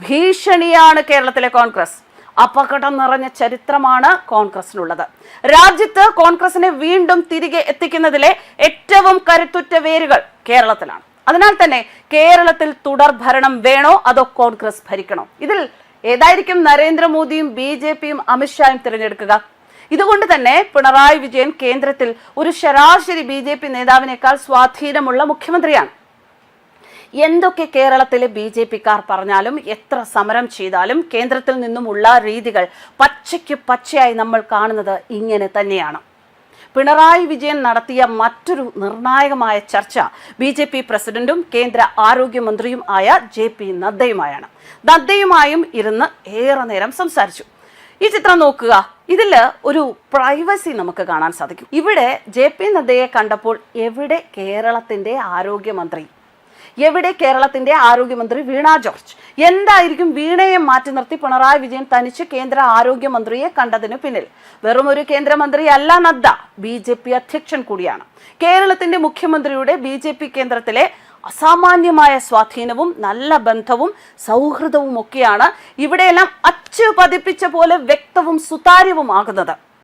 ഭീഷണിയാണ് കേരളത്തിലെ കോൺഗ്രസ്. അപകടം നിറഞ്ഞ ചരിത്രമാണ് കോൺഗ്രസിനുള്ളത്. രാജ്യത്ത് കോൺഗ്രസിനെ വീണ്ടും തിരികെ എത്തിക്കുന്നതിലെ ഏറ്റവും കരുത്തുറ്റ വേരുകൾ കേരളത്തിലാണ്. അതിനാൽ തന്നെ കേരളത്തിൽ തുടർ ഭരണം വേണോ അതോ കോൺഗ്രസ് ഭരിക്കണോ? ഇതിൽ ഏതായിരിക്കും നരേന്ദ്രമോദിയും ബി ജെ പിയും അമിത്ഷായും തിരഞ്ഞെടുക്കുക? ഇതുകൊണ്ട് തന്നെ പിണറായി വിജയൻ കേന്ദ്രത്തിൽ ഒരു ശരാശരി ബി നേതാവിനേക്കാൾ സ്വാധീനമുള്ള മുഖ്യമന്ത്രിയാണ്. എന്തൊക്കെ കേരളത്തിലെ ബി ജെ പിക്കാർ പറഞ്ഞാലും എത്ര സമരം ചെയ്താലും കേന്ദ്രത്തിൽ നിന്നുമുള്ള രീതികൾ പച്ചയ്ക്ക് പച്ചയായി നമ്മൾ കാണുന്നത് ഇങ്ങനെ തന്നെയാണ്. പിണറായി വിജയൻ നടത്തിയ മറ്റൊരു നിർണായകമായ ചർച്ച ബി ജെ പി പ്രസിഡന്റും കേന്ദ്ര ആരോഗ്യമന്ത്രിയും ആയ ജെ പി നദ്ദയുമായാണ്. നദ്ദയുമായും ഇരുന്ന് ഏറെ നേരം സംസാരിച്ചു. ഈ ചിത്രം നോക്കുക. ഇതിൽ ഒരു പ്രൈവസി നമുക്ക് കാണാൻ സാധിക്കും. ഇവിടെ ജെ പി നദ്ദയെ കണ്ടപ്പോൾ എവിടെ കേരളത്തിന്റെ ആരോഗ്യമന്ത്രി എവിടെ കേരളത്തിന്റെ ആരോഗ്യമന്ത്രി വീണ ജോർജ്? എന്തായിരിക്കും വീണയെ മാറ്റി നിർത്തി പിണറായി വിജയൻ തനിച്ച് കേന്ദ്ര ആരോഗ്യമന്ത്രിയെ കണ്ടതിന് പിന്നിൽ? വെറും ഒരു കേന്ദ്രമന്ത്രി അല്ല നദ്ദ ബി ജെ പി അധ്യക്ഷൻ കൂടിയാണ്. കേരളത്തിന്റെ മുഖ്യമന്ത്രിയുടെ ബി ജെ പി കേന്ദ്രത്തിലെ അസാമാന്യമായ സ്വാധീനവും നല്ല ബന്ധവും സൗഹൃദവും ഒക്കെയാണ് ഇവിടെയെല്ലാം അച്ചു പതിപ്പിച്ച പോലെ വ്യക്തവും സുതാര്യവുമാകുന്നത്.